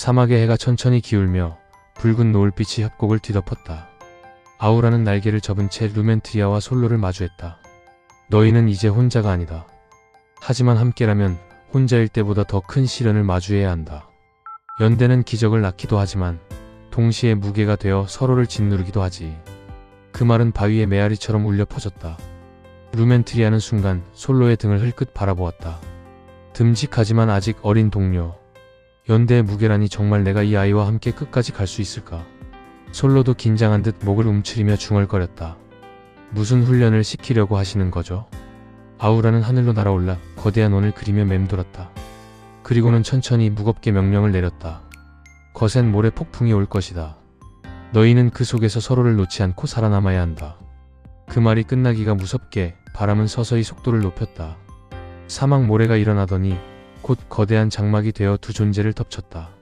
사막의 해가 천천히 기울며 붉은 노을빛이 협곡을 뒤덮었다. 아우라는 날개를 접은 채 루멘트리아와 솔로를 마주했다. 너희는 이제 혼자가 아니다. 하지만 함께라면 혼자일 때보다 더 큰 시련을 마주해야 한다. 연대는 기적을 낳기도 하지만 동시에 무게가 되어 서로를 짓누르기도 하지. 그 말은 바위의 메아리처럼 울려 퍼졌다. 루멘트리아는 순간 솔로의 등을 흘끗 바라보았다. 듬직하지만 아직 어린 동료. 연대의 무게라니 정말 내가 이 아이와 함께 끝까지 갈 수 있을까? 솔로도 긴장한 듯 목을 움츠리며 중얼거렸다. 무슨 훈련을 시키려고 하시는 거죠? 아우라는 하늘로 날아올라 거대한 원을 그리며 맴돌았다. 그리고는 천천히 무겁게 명령을 내렸다. 거센 모래 폭풍이 올 것이다. 너희는 그 속에서 서로를 놓지 않고 살아남아야 한다. 그 말이 끝나기가 무섭게 바람은 서서히 속도를 높였다. 사막 모래가 일어나더니 곧 거대한 장막이 되어 두 존재를 덮쳤다.